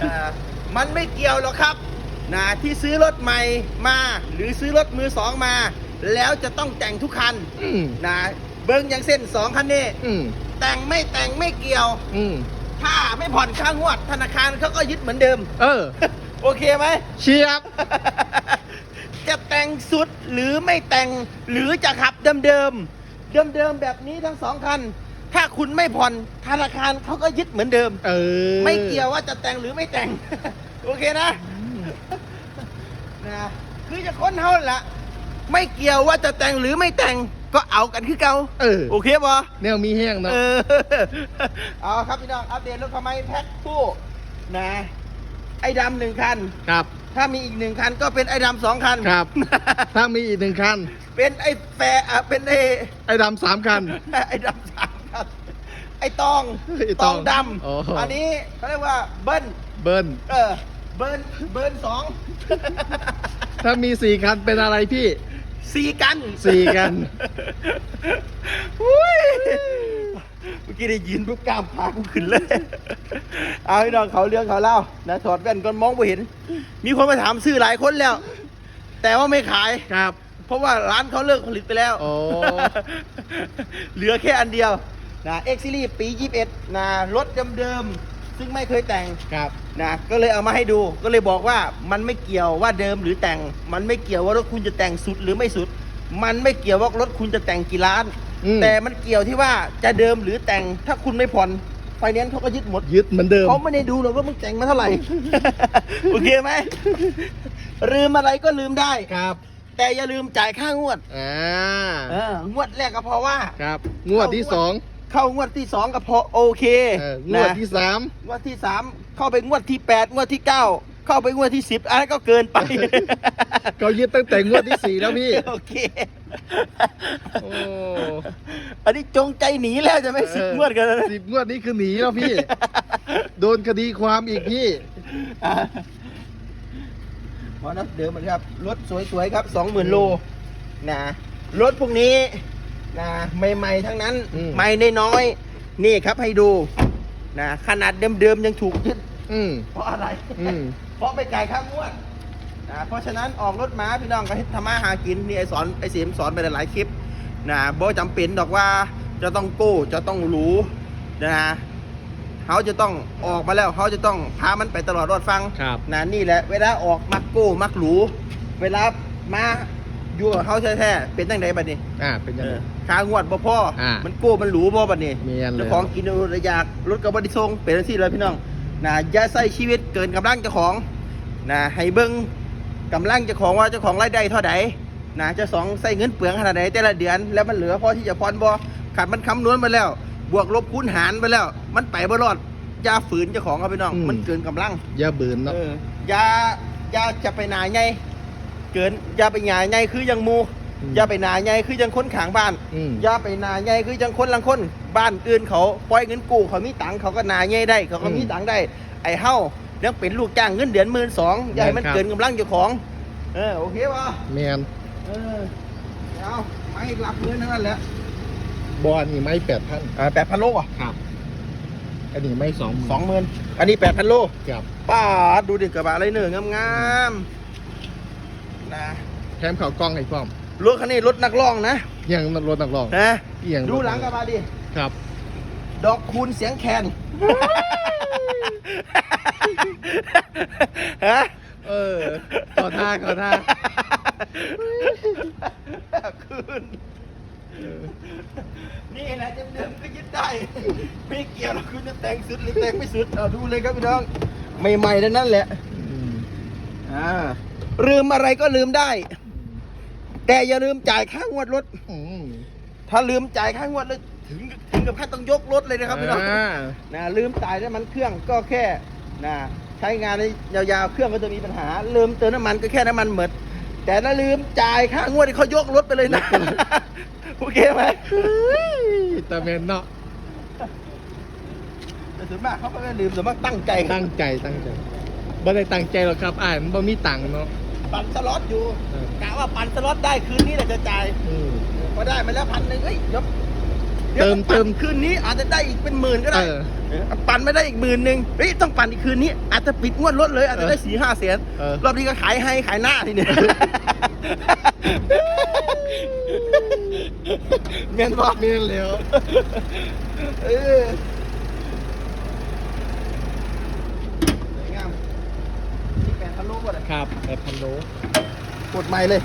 นะมันไม่เกี่ยวหรอกครับนะที่ซื้อรถใหม่มา หรือซื้อรถมือสองมา แล้วจะต้องแต่งทุกคันอืมนะเบิ้งอย่างเส้นสองคันนี้อืมแต่งไม่แต่งไม่เกี่ยว อืมถ้าไม่ผ่อนค่างวด ธนาคารเขาก็ยึดเหมือนเดิม เออ โอเคไหม เชียบ จะแต่งสุดหรือไม่แต่งหรือจะขับเดิมเดิมเดิมเดิมๆแบบนี้ทั้งสองคัน ถ้าคุณไม่ผ่อนธนาคารเขาก็ยึดเหมือนเดิม เออไม่เกี่ยวว่าจะแต่งหรือไม่แต่ง โอเคนะนะคือจะค้นเท่านั้นละไม่เกี่ยวว่าจะแต่งหรือไม่แต่งก็เอากันคือเก่าเออโอเคปะแนวมีแห้งเนาะเออเอาครับพี่น้องอัปเดตรถทำไมแพ็คคู่นะ ไอ้ดำหนึ่งคันครับ ถ้ามีอีกหนึ่งคันก็เป็นไอ้ดำสองคันครับ ถ้ามีอีกหนึ่งคัน เป็นไอ้แฟร์อะเป็นไอ้ไอ้ดำสามคันไอ้ดำสามคัน ไอ้ตองไอ้ตตอองงดโอ้โหำอั นนี้เขาเรียกว่าเบิ้ลเบิ้ลเออเบิร์นเบิร์นสองถ้ามีสี่คันเป็นอะไรพี่สี่กันสี่กัน อุ้ยเมื่อกี้ได้ยินปุ๊บกล้ามพากูขึ้นเลย เอาพี่น้องเขาเรื่องเขาเล่านะถอดแว่นก่อนมองไม่เห็น มีคนมาถามซื้อหลายคนแล้ว แต่ว่าไม่ขาย ครับ เพราะว่าร้านเขาเลิกผลิตไปแล้ว โอ้ เหลือแค่อันเดียว นะเอ็กซิลี่ปี 21นะรถเดิมๆซึ่งไม่เคยแต่งครับ นะก็เลยเอามาให้ดูก็เลยบอกว่ามันไม่เกี่ยวว่าเดิมหรือแต่ง มันไม่เกี่ยวว่ารถคุณจะแต่งสุดหรือไม่สุด มันไม่เกี่ยวว่ารถคุณจะแต่งกี่ล้าน อืม แต่มันเกี่ยวที่ว่าจะเดิมหรือแต่งถ้าคุณไม่ผ่อนไฟแนนซ์เขาก็ยึดหมด ยึดเหมือนเดิม เขาไม่ได้ดูหรอกว่ามึงแต่งมาเท่าไหร่ โอเคไหมลืมอะไรก็ลืมได้ ครับแต่อย่าลืมจ่ายค่างวดอ่าเอองวดแรกก็เพราะว่า ครับ งวดที่สอง เข้างวดที่สองก็พอโอเคเอองวดนะที่สามงวดที่สามเข้าไปงวดที่แปดงวดที่เก้าเข้าไปงวดที่สิบอันนั้นก็เกินไป เขายึดตั้งแต่งวดที่สี่แล้วพี่ โอเค โอ้อันนี้จงใจหนีแล้วจะไม่สิบงวดกันแล้วนะสิบงวดนี้คือหนีแล้วพี่ โดนคดีความอีกพี่ อะพอนับเดิมนะครับ รถสวยๆครับสองหมื่นโลนะรถพวกนี้ นะใหม่ๆทั้งนั้นอืม ใหม่น้อยๆนี่ครับให้ดูนะขนาดเดิมๆยังถูกยึดอืม เพราะอะไร อืม เพราะไปจ่ายค่างวดนะเพราะฉะนั้นออกรถม้าพี่น้องก็ให้ทำมาหากินนี่ไอสอนไอเสียมสอนไปหลายๆคลิปนะบ่จำเป็นดอกว่าจะต้องโก้จะต้องหรูนะเขาจะต้องออกมาแล้วเขาจะต้องพามันไปตลอดรอดฟังครับ นะนี่แหละเวลาออกมักโก้มักหรูเวลามาอยู่กับเขาแท้ๆเป็นตั้งใดบัดนี้อ่าเป็นยังเอไงอ ค่างวดบ่พ่ออามั มันโก้มันหรูบ่บัดนี้เมียนเลยเจ้าของกินระยากรถกระบะดิทรงเป็นที่เลยพี่น้องนะอย่าใส่ชีวิตเกินกำลังเจ้าของนะให้เบิ้งกำลังเจ้าของว่าเจ้าของรายได้เท่าใดนะเจะสองใส่เงินเปลืองขนาดไหนแต่ละเดือนแล้วมันเหลือพอที่จะพรบ่ขาดมันคำนวณมาแล้ว บวกลบคูณหารไปแล้ว มันไปบ่รอดอย่าฝืนเจ้าของครับพี่น้อง อืม มันเกินกำลัง อย่าเบืนเนาะ เอออย่าอย่าจะไปหนาไงเกินอย่าไปหนาไงคือยังหมู อืมอย่าไปหนาไงคือยังคนขางบ้านอืม อย่าไปหนาไงคือยังคนลังคนบ้านอื่นเขาปล่อยเงินกู้เขามีตังค์เขาก็หนาไงได้ เขาก็มีอืมตังค์ได้ ไอ้เฮายังเป็นลูกจ้างเงินเดือนหมื่นสองอย่าให้มันครับเกินกำลังเจ้าของ เออโอเคป่ะแมนเออเอาไม่หลับเงินนั่นแหละบอลนี่ไม่แปดพันอ่าแปดพันโลอะครับ อันนี้ไม่สองสองหมื่นอันนี้แปดพันโล ครับป้าดดูดิกระบะอะไรเนื้องามๆนะแถมเขากล้องไอ้ป้อม รถคันนี้รถนักร้องนะยังรถนักร้องนะเอียงดูหลังกระบะดิครับ ดอกคูณเสียงแคนฮะเออขอท่าขอท่าคืนนี่แหละเดิมๆก็ยึดได้ไม่เกี่ยวหรอกคุณจะแต่งสุดหรือแต่งไม่สุดเอาดูเลยครับพี่น้อง ใหม่ๆทั้งนั้นแหละอืมอ่าลืมอะไรก็ลืมได้ แต่อย่าลืมจ่ายค่างวดรถอืมถ้าลืมจ่ายค่างวดแล้วถึงถึงกับขั้นต้องยกรถเลยนะครับพี่น้องอ่านะลืมจ่ายน้ำมันเครื่องก็แค่นะใช้งานได้ยาวๆเครื่องก็จะมีปัญหา ลืมเติมน้ำมันก็แค่น้ำมันหมดแต่ถ้าลืมจ่ายค่างวดนี่เขายกรถไปเลยนะโอเคไหมเฮ้ยตาเมนเนาะแต่ส่วนมากเขาก็ไม่ลืมส่วนมากตั้งใจตั้งใจตั้งใจบ่ได้ตั้งใจหรอกครับ อ่านบ่มีตังค์เนาะ ปั่นสล็อตอยู่เออ กะว่าปั่นสล็อตได้คืนนี้แหละจะจ่ายอืม พอได้มาแล้วพันหนึ่งเอ้ยยกดี๋ยวเติมเติมคืนนี้อาจจะได้อีกเป็นหมื่นก็ได้เออเออปั่นไม่ได้อีกหมื่นหนึ่งเฮ้ยต้องปั่นอีกคืนนี้ อาจจะปิดงวดรถเลยอาจจะได้เออสี่ห้าแสนเออ รอบนี้ก็ขายให้ขายหน้าทีเนี่ยเมียนบอก เมียนแล้ว เออสวยงามนี่ แปดพันลูกก่อนครับแปดพันโลกดใหม่เลย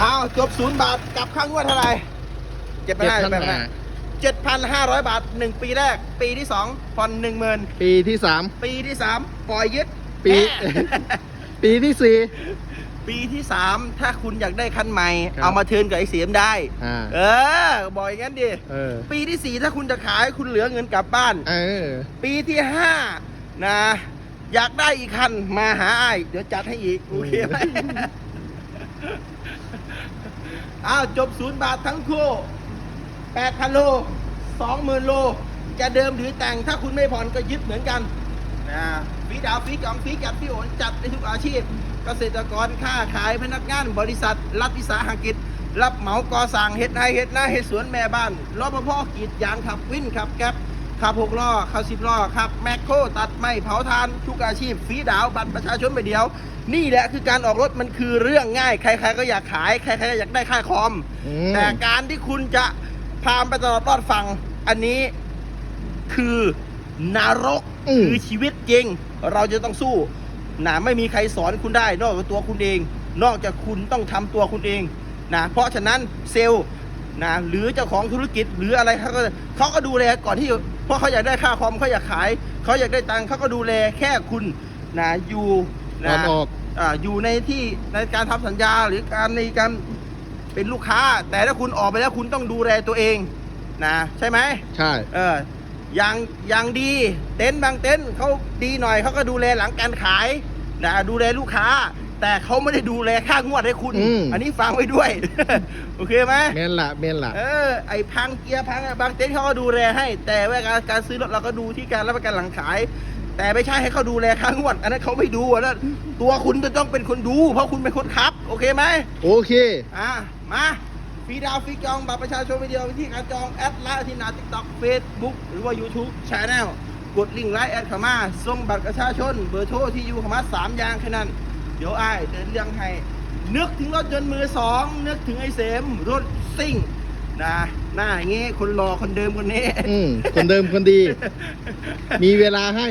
อ้าวจบศูนย์บาทกลับข้างงวดเท่าไหร่เจ็ดพันเจ็ดห้าพันห้าเจ็ดพันห้าร้อยบาทหนึ่งปีแรก ปีที่สองผ่อนหนึ่งหมื่นปีที่สาม ปีที่สามปล่อยยึดปี แน่ปีที่สี่ ปีที่สามถ้าคุณอยากได้คันใหม่ ครับ เอามาเทิร์นกับไอ้เสียมได้ อ่า เออบอกอย่างนั้นดิ เออ ปีที่สี่ถ้าคุณจะขายคุณเหลือเงินกลับบ้าน เออ ปีที่ห้านะ อยากได้อีกคันมาหาไอ้ายเดี๋ยวจัดให้อีก โอเคไหม อ้าว จบศูนย์บาททั้งคู่แปดพันโลสองหมื่นโล จะเดิมหรือแต่งถ้าคุณไม่ผ่อนก็ยึดเหมือนกันนะฟีดาวฟีกองฟีจัดฟีโอนจัดในทุกอาชีพ เกษตรกรค้าขายพนักงานบริษัท รัฐวิสาหกิจ รับเหมาก่อสร้างเฮ็ดไร่เฮ็ดนาเฮ็ดสวนแม่บ้านรปภกรีดยางขับวินขับแก๊ป ขับหกล้อขับสิบล้อขับแมคโครตัดไม้เผาทานทุกอาชีพฟรีดาวบัตรประชาชนไปเดียว นี่แหละคือการออกรถมันคือเรื่องง่าย ใคร ๆ ก็อยากขาย ใครๆก็อยากได้ค่าคอม อืม แต่การที่คุณจะพามไปตลอดรอดฟัง อันนี้คือนรกอืม คือชีวิตจริง เราจะต้องสู้นะไม่มีใครสอนคุณได้ นอกจากตัวคุณเอง นอกจากคุณต้องทำตัวคุณเองนะเพราะฉะนั้นเซลล์ นะหรือเจ้าของธุรกิจหรืออะไรเขาก็เขาก็ดูแลก่อนที่เพราะเขาอยากได้ค่าคอมเขาอยากขายเขาอยากได้ตังค์เขาก็ดูแลแค่คุณนะอยู่ตอนนะออกอ่าอยู่ในที่ในการทำสัญญาหรือการในการเป็นลูกค้า แต่ถ้าคุณออกไปแล้วคุณต้องดูแลตัวเองนะใช่ไหมใช่ เอออย่างอย่างดีเต็นท์บางเต็นท์เขาดีหน่อยเขาก็ดูแลหลังการขายนะดูแลลูกค้า แต่เขาไม่ได้ดูแลค่างวดให้คุณ อืม อันนี้ฟังไว้ด้วย โอเคไหมเมียนละเมียนละ เออไอพังเกียร์พังอะบางเต็นท์เขาก็ดูแลให้ แต่เวลาการการซื้อรถเราก็ดูที่การรับประกันหลังขาย แต่ไม่ใช่ให้เขาดูแลค่างวด อันนั้นเขาไม่ดูอันนั้นตัวคุณจะต้องเป็นคนดู เพราะคุณเป็นคนขับ โอเคไหมโอเค อะมาฟรีดาวฟรีจองบัตรประชาชนวิดีโอวิธีการจองแอดไลน์ที่หน้าทิกตอกเฟซบุ๊กหรือว่า YouTube Channel กดลิงก์ไลน์แอดเข้ามาส่งบัตรประชาชนเบอร์โทรที่อยู่เข้ามาสามอย่างแค่นั้น เดี๋ยวอ้ายเดินเรื่องให้ นึกถึงรถยนต์มือสอง นึกถึงไอ้เสมรถซิ่งนะหน้าอย่างงี้คนรอคนเดิมคนนี้ อืมคนเดิมคนดี มีเวลาให้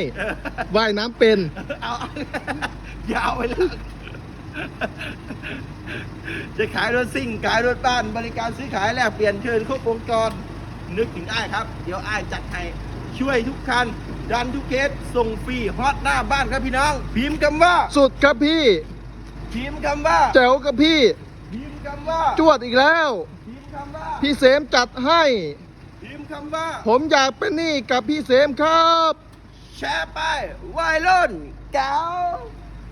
ว่ายน้ำเป็น เอาเอายาวไปแล้วจะขายรถซิ่ง ขายรถบ้าน บริการซื้อขายแลกเปลี่ยนเชิญครบวงจรนึกถึงอ้ายครับ เดี๋ยวอ้ายจัดให้ช่วยทุกคัน ดันทุกเคสส่งฟรีฮอตหน้าบ้านครับพี่น้อง พิมพ์คำว่า สุดครับพี่ พิมพ์คำว่า แจ๋วกับพี่ พิมพ์คำว่า จวดอีกแล้ว พิมพ์คำว่าพี่เสมจัดให้ พิมพ์คำว่า ผมอยากเป็นหนี้กับพี่เสมครับ แชร์ไปวัยรุ่นเก๋า